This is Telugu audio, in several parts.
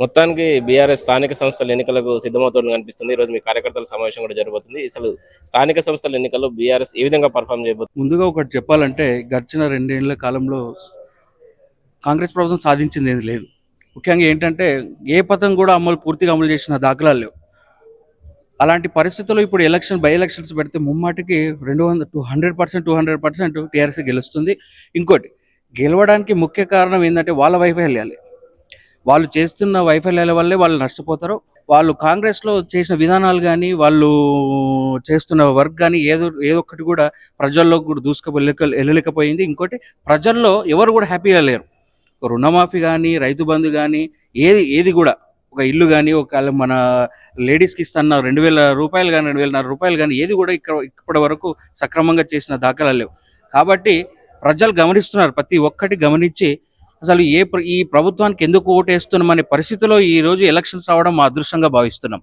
మొత్తానికి బీఆర్ఎస్ స్థానిక సంస్థల ఎన్నికలకు సిద్ధమవుతుందని కనిపిస్తుంది. ఈ రోజు మీ కార్యకర్తల సమావేశం కూడా జరగబోతుంది. అసలు స్థానిక సంస్థల ఎన్నికల్లో బీఆర్ఎస్ ఏ విధంగా పర్ఫామ్ చేయబోతుంది? ముందుగా ఒకటి చెప్పాలంటే గడిచిన రెండేళ్ళ కాలంలో కాంగ్రెస్ ప్రభుత్వం సాధించింది ఏది లేదు. ముఖ్యంగా ఏంటంటే ఏ పథకం కూడా అమలు పూర్తిగా అమలు చేసిన దాఖలాలు లేవు. అలాంటి పరిస్థితుల్లో ఇప్పుడు ఎలక్షన్ బై ఎలక్షన్స్ పెడితే ముమ్మాటికి రెండు వందల two hundred percent two hundred percent TRS గెలుస్తుంది. ఇంకోటి గెలవడానికి ముఖ్య కారణం ఏంటంటే వాళ్ళ వైఫల్యాలే వాళ్ళు చేస్తున్న వైఫల్యాల వల్లే వాళ్ళు నష్టపోతారు. వాళ్ళు కాంగ్రెస్లో చేసిన విధానాలు కానీ వాళ్ళు చేస్తున్న వర్క్ కానీ ఏదో ఏదో ఒకటి కూడా ప్రజల్లో కూడా దూసుకు వెళ్ళలేకపోయింది. ఇంకోటి ప్రజల్లో ఎవరు కూడా హ్యాపీగా లేరు. రుణమాఫీ కానీ రైతు బంధు కానీ ఏది ఏది కూడా. ఒక ఇల్లు కానీ ఒక మన లేడీస్కి ఇస్తున్న రెండు వేల రూపాయలు కానీ రెండు వేల రూపాయలు కానీ ఏది కూడా ఇక్కడ ఇప్పటి వరకు సక్రమంగా చేసిన దాఖలాలు లేవు. కాబట్టి ప్రజలు గమనిస్తున్నారు. ప్రతి ఒక్కటి గమనించి అసలు ఏ ప్ర- ఈ ప్రభుత్వానికి ఎందుకు ఓటేస్తున్నాం అనే పరిస్థితిలో ఈ రోజు ఎలక్షన్స్ రావడం మా అదృష్టంగా భావిస్తున్నాం.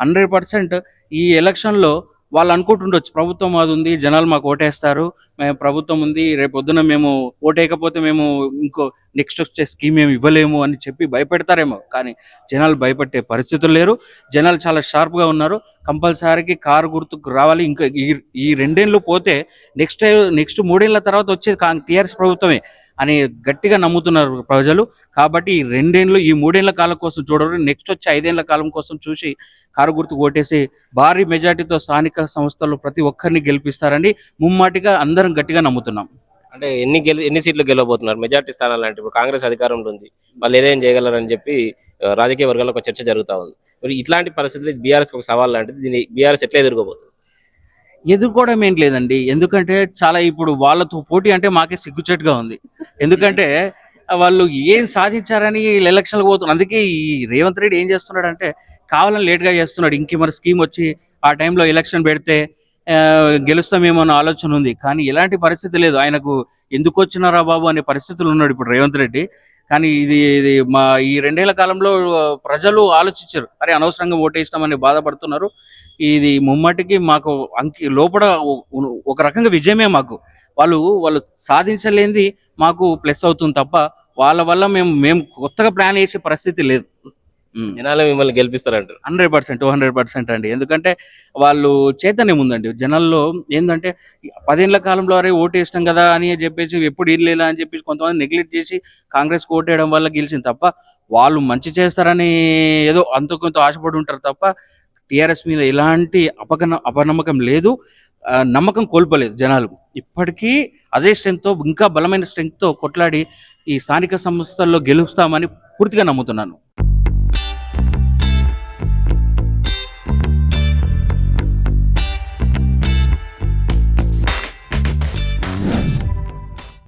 హండ్రెడ్ పర్సెంట్ ఈ ఎలక్షన్లో వాళ్ళు అనుకుంటుండొచ్చు ప్రభుత్వం మాది ఉంది జనాలు మాకు ఓటేస్తారు మేము ప్రభుత్వం ఉంది రేపు పొద్దున మేము ఓటేయకపోతే మేము ఇంకో నెక్స్ట్ వచ్చే స్కీమ్ ఏమి ఇవ్వలేము అని చెప్పి భయపెడతారేమో. కానీ జనాలు భయపెట్టే పరిస్థితులు లేరు. జనాలు చాలా షార్ప్గా ఉన్నారు. కంపల్సరీకి కారు గుర్తుకు రావాలి. ఇంకా ఈ ఈ రెండేళ్ళు పోతే నెక్స్ట్ నెక్స్ట్ మూడేళ్ళ తర్వాత వచ్చేది టీఆర్ఎస్ ప్రభుత్వమే అని గట్టిగా నమ్ముతున్నారు ప్రజలు. కాబట్టి ఈ రెండేళ్ళు ఈ మూడేళ్ళ కాలం కోసం చూడరు. నెక్స్ట్ వచ్చే ఐదేళ్ళ కాలం కోసం చూసి కారు గుర్తుకు ఓటేసి భారీ మెజార్టీతో స్థానిక సంస్థలు ప్రతి ఒక్కరిని గెలిపిస్తారని ముమ్మాటిగా అందరం గట్టిగా నమ్ముతున్నాం. అంటే ఎన్ని గెలి ఎన్ని సీట్లు గెలవబోతున్నారు? మెజార్టీ స్థానాలు అంటే ఇప్పుడు కాంగ్రెస్ అధికారంలో ఉంది. వాళ్ళు ఏదేం చేయగలరని చెప్పి రాజకీయ వర్గాల్లో ఒక చర్చ జరుగుతూ ఉంది. మరి ఇట్లాంటి పరిస్థితులు బీఆర్ఎస్ ఒక సవాల్ లాంటిది దీన్ని బీఆర్ఎస్ ఎట్లా ఎదుర్కోబోతుంది? ఎదుర్కోవడం ఏం లేదండి ఎందుకంటే చాలా ఇప్పుడు వాళ్ళతో పోటీ అంటే మాకే సిగ్గుచేటుగా ఉంది. ఎందుకంటే వాళ్ళు ఏం సాధించారని వీళ్ళు ఎలక్షన్లకు పోతున్నారు. అందుకే ఈ రేవంత్ రెడ్డి ఏం చేస్తున్నాడు అంటే కావాలని లేట్గా చేస్తున్నాడు. ఇంకే మరి స్కీమ్ వచ్చి ఆ టైంలో ఎలక్షన్ పెడితే గెలుస్తామేమో అన్న ఆలోచన ఉంది. కానీ ఎలాంటి పరిస్థితి లేదు. ఆయనకు ఎందుకు వచ్చినారా బాబు అనే పరిస్థితులు ఉన్నాడు ఇప్పుడు రేవంత్ రెడ్డి. కానీ ఇది ఇది మా ఈ రెండేళ్ళ కాలంలో ప్రజలు ఆలోచించారు. అరే అనవసరంగా ఓటేస్తామని బాధపడుతున్నారు. ఇది ముమ్మటికి మాకు అంకి లోపల ఒక రకంగా విజయమే మాకు. వాళ్ళు వాళ్ళు సాధించలేనిది మాకు ప్లస్ అవుతుంది తప్ప వాళ్ళ వల్ల మేము మేము కొత్తగా ప్లాన్ చేసే పరిస్థితి లేదు. జనాలు మిమ్మల్ని గెలిపిస్తారంటారు. Hundred percent two hundred percent అండి. ఎందుకంటే వాళ్ళు చైతన్యం ఉందండి. జనాల్లో ఏంటంటే పదేళ్ళ కాలంలో అరే ఓటు వేసినాం కదా అని చెప్పేసి ఎప్పుడు ఇల్లేలా అని చెప్పేసి కొంతమంది నెగ్లెక్ట్ చేసి కాంగ్రెస్ ఓటు వేయడం వల్ల గెలిచింది తప్ప వాళ్ళు మంచి చేస్తారని ఏదో అంత కొంత ఆశపడి ఉంటారు తప్ప టీఆర్ఎస్ మీద ఎలాంటి అపకన అపనమ్మకం లేదు. నమ్మకం కోల్పోలేదు జనాలు. ఇప్పటికీ అదే స్ట్రెంగ్త్తో ఇంకా బలమైన స్ట్రెంగ్త్తో కొట్లాడి ఈ స్థానిక సంస్థల్లో గెలుస్తామని పూర్తిగా నమ్ముతున్నాను.